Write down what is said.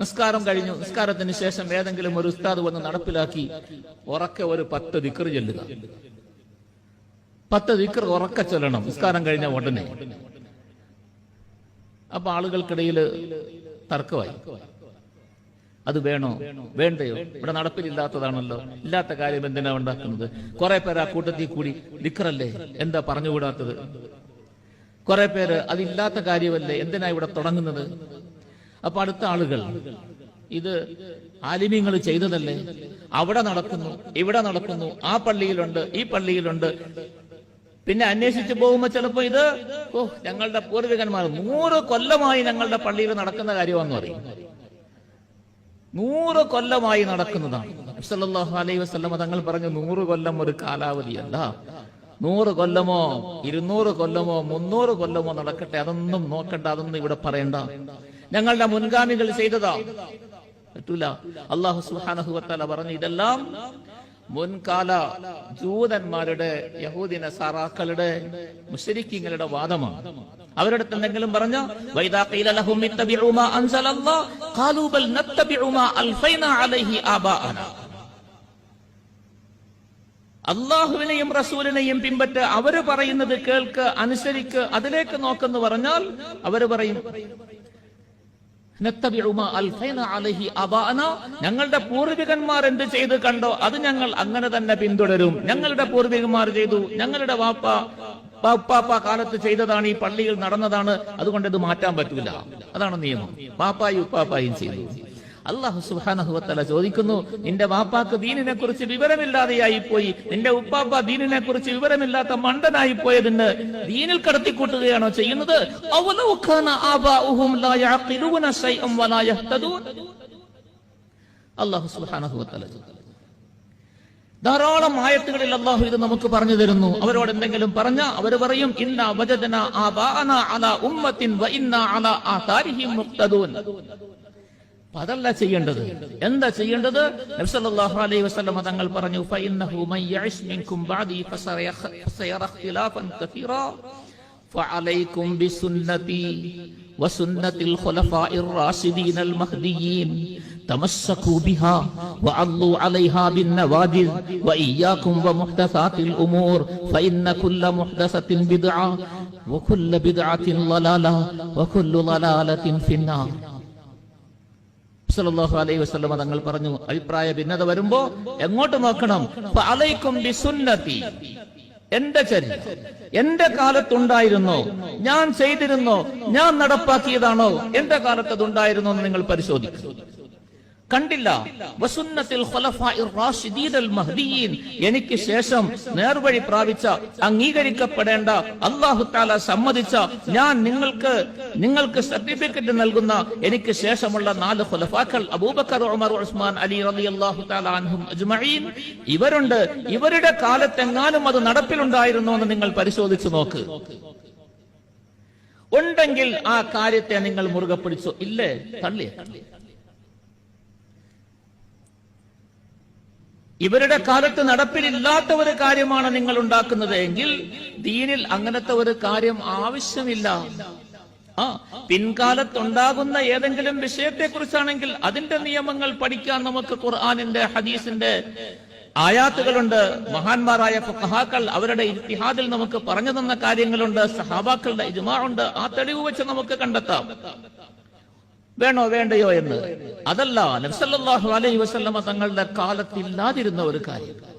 നിസ്കാരം കഴിഞ്ഞു. നിസ്കാരത്തിന് ശേഷം ഏതെങ്കിലും ഒരു ഉസ്താദ് വന്ന് നടപ്പിലാക്കി ഉറക്കെ ഒരു പത്ത് ദിക്കർ ചെല്ലുക. പത്ത് ദിക്കർ ഉറക്കെ ചൊല്ലണം. നിസ്കാരം കഴിഞ്ഞ ഉടനെ. അപ്പൊ ആളുകൾക്കിടയിൽ തർക്കമായി. അത് വേണോ? വേണ്ടയോ? ഇവിടെ നടപ്പിലില്ലാത്തതാണല്ലോ. ഇല്ലാത്ത കാര്യം എന്തിനാ ഉണ്ടാക്കുന്നത്? കുറെ പേര് ആ കൂട്ടത്തിൽ കൂടി ദിക്കറല്ലേ എന്താ പറഞ്ഞുകൂടാത്തത്? കുറെ പേര് അതില്ലാത്ത കാര്യമല്ലേ? എന്തിനാ ഇവിടെ തുടങ്ങുന്നത്? അപ്പൊ അടുത്ത ആളുകൾ ഇത് ആലിമ്യങ്ങൾ ചെയ്തതല്ലേ? അവിടെ നടക്കുന്നു ഇവിടെ നടക്കുന്നു ആ പള്ളിയിലുണ്ട് ഈ പള്ളിയിലുണ്ട്. പിന്നെ അന്വേഷിച്ചു പോകുമ്പോ ചിലപ്പോ ഇത് ഓ ഞങ്ങളുടെ പൂർവികന്മാർ നൂറ് കൊല്ലമായി ഞങ്ങളുടെ പള്ളിയിൽ നടക്കുന്ന കാര്യമാണെന്ന് പറയും. നൂറ് കൊല്ലമായി നടക്കുന്നതാണ്. സല്ലല്ലാഹു അലൈഹി വസല്ലമ തങ്ങൾ പറഞ്ഞു നൂറ് കൊല്ലം ഒരു കാലാവധിയല്ല. നൂറ് കൊല്ലമോ ഇരുന്നൂറ് കൊല്ലമോ മുന്നൂറ് കൊല്ലമോ നടക്കട്ടെ അതൊന്നും നോക്കണ്ട അതൊന്നും ഇവിടെ പറയണ്ട. ഞങ്ങളുടെ മുൻഗാമികൾ ചെയ്തതാ. പറ്റൂല. അള്ളാഹു സുഹാനഹുവത്തല പറഞ്ഞു ഇതെല്ലാം മുൻകാല ജൂതന്മാരുടെ യഹൂദിന സാറാക്കളുടെ മുഷരിക്കിങ്ങളുടെ വാദമാണ്. അവരുടെ എന്തെങ്കിലും പറഞ്ഞ അള്ളാഹുവിനെയും റസൂലിനെയും പിമ്പറ്റ് അവർ പറയുന്നത് കേൾക്ക് അനുസരിക്ക് അതിലേക്ക് നോക്കെന്ന് പറഞ്ഞാൽ അവർ പറയും ഞങ്ങളുടെ പൂർവികന്മാർ എന്ത് ചെയ്ത് കണ്ടോ അത് ഞങ്ങൾ അങ്ങനെ തന്നെ പിന്തുടരും. ഞങ്ങളുടെ പൂർവികന്മാർ ചെയ്തു. ഞങ്ങളുടെ വാപ്പ പാപ്പാപ്പ കാലത്ത് ചെയ്തതാണ് ഈ പള്ളിയിൽ നടന്നതാണ്. അതുകൊണ്ട് ഇത് മാറ്റാൻ പറ്റൂല. അതാണ് നിയമം. പാപ്പായും ഉപ്പാപ്പായും ചെയ്തു. അള്ളാഹു സുഹാനഹുവത്തല ചോദിക്കുന്നു നിന്റെ വാപ്പാക്ക് ദീനിനെ കുറിച്ച് വിവരമില്ലാതെയായി പോയി. നിന്റെ ഉപ്പാപ്പ ദീനിനെ കുറിച്ച് വിവരമില്ലാത്ത മണ്ടനായി പോയതിന് ദീനിൽ കടത്തിക്കൂട്ടുകയാണോ ചെയ്യുന്നത്? ധാരാളം ആയത്തുകളിൽ അള്ളാഹു ഇത് നമുക്ക് പറഞ്ഞു തരുന്നു. അവരോട് എന്തെങ്കിലും പറഞ്ഞ അവർ പറയും ഇന്ന വജദന ആബാന അലാ ഉമ്മത്തിൻ വ ഇന്ന മുഖ്തദൂൻ അപ്പൊ അതല്ല ചെയ്യേണ്ടത് എന്താ ചെയ്യേണ്ടത് നബി സല്ലല്ലാഹു അലൈഹി വസല്ലം തങ്ങൾ പറഞ്ഞു ഫഇന്നഹു മൻ യഇശ് മിൻകും ബഅദി ഫസയഖ ഫസയറ ഇഖ്തിലാഫൻ കസീറാ فعليكم بسنتي وسنة الخلفاء الراشدين المهديين تمسكوا بها وعضوا عليها بالنواجذ وإياكم ومحدثات الأمور فإن كل محدثة بدعة وكل بدعة ضلالة وكل ضلالة في النار സല്ലല്ലാഹു അലൈഹി വസല്ലമ തങ്ങൾ പറഞ്ഞു അഭിപ്രായ ഭിന്നത വരുമ്പോ എങ്ങോട്ട് നോക്കണം? ഫഅലൈക്കും ബിസുന്നതി എന്റെ ചരി എന്റെ കാലത്തുണ്ടായിരുന്നോ. ഞാൻ ചെയ്തിരുന്നോ. ഞാൻ നടപ്പാക്കിയതാണോ? എന്റെ കാലത്ത് അതുണ്ടായിരുന്നോ എന്ന് നിങ്ങൾ പരിശോധിക്കും കണ്ടില്ല. എനിക്ക് ശേഷം നേർവഴി പ്രാപിച്ച അംഗീകരിക്കപ്പെടേണ്ട അള്ളാഹു താല സമ്മതിച്ച ഞാൻ നിങ്ങൾക്ക് നിങ്ങൾക്ക് സർട്ടിഫിക്കറ്റ് നൽകുന്ന എനിക്ക് ശേഷമുള്ള നാല് ഖുലഫാക്കൾ അബൂബക്കർ ഉമർ ഉസ്മാൻ അലി അലി അള്ളാഹു അൻഹും അജ്മഈൻ. ഇവരുണ്ട്. ഇവരുടെ കാലത്തെങ്ങാനും അത് നടപ്പിലുണ്ടായിരുന്നു എന്ന് നിങ്ങൾ പരിശോധിച്ചു നോക്ക്. ഉണ്ടെങ്കിൽ ആ കാര്യത്തെ നിങ്ങൾ മുറുകെ പിടിച്ചു. ഇല്ലേ? തള്ളിയേ. ഇവരുടെ കാലത്ത് നടപ്പിലില്ലാത്ത ഒരു കാര്യമാണ് നിങ്ങൾ ഉണ്ടാക്കുന്നത് എങ്കിൽ ദീനിൽ അങ്ങനത്തെ ഒരു കാര്യം ആവശ്യമില്ല. ആ പിൻകാലത്തുണ്ടാകുന്ന ഏതെങ്കിലും വിഷയത്തെ കുറിച്ചാണെങ്കിൽ അതിന്റെ നിയമങ്ങൾ പഠിക്കാൻ നമുക്ക് ഖുർആാനിന്റെ ഹദീസിന്റെ ആയാത്തുകളുണ്ട്. മഹാന്മാരായ ഫുഖഹാക്കൾ അവരുടെ ഇത്തിഹാദിൽ നമുക്ക് പറഞ്ഞു തന്ന കാര്യങ്ങളുണ്ട്. സഹാബാക്കളുടെ ഇജ്മാ ഉണ്ട്. ആ തെളിവ് വെച്ച് നമുക്ക് കണ്ടെത്താം. വേണോ വേണ്ടയോ എന്ന്. അതല്ല നബ്സല്ലാഹു അലൈഹി വസല്ലമ തങ്ങളുടെ കാലത്തില്ലാതിരുന്ന ഒരു കാര്യം.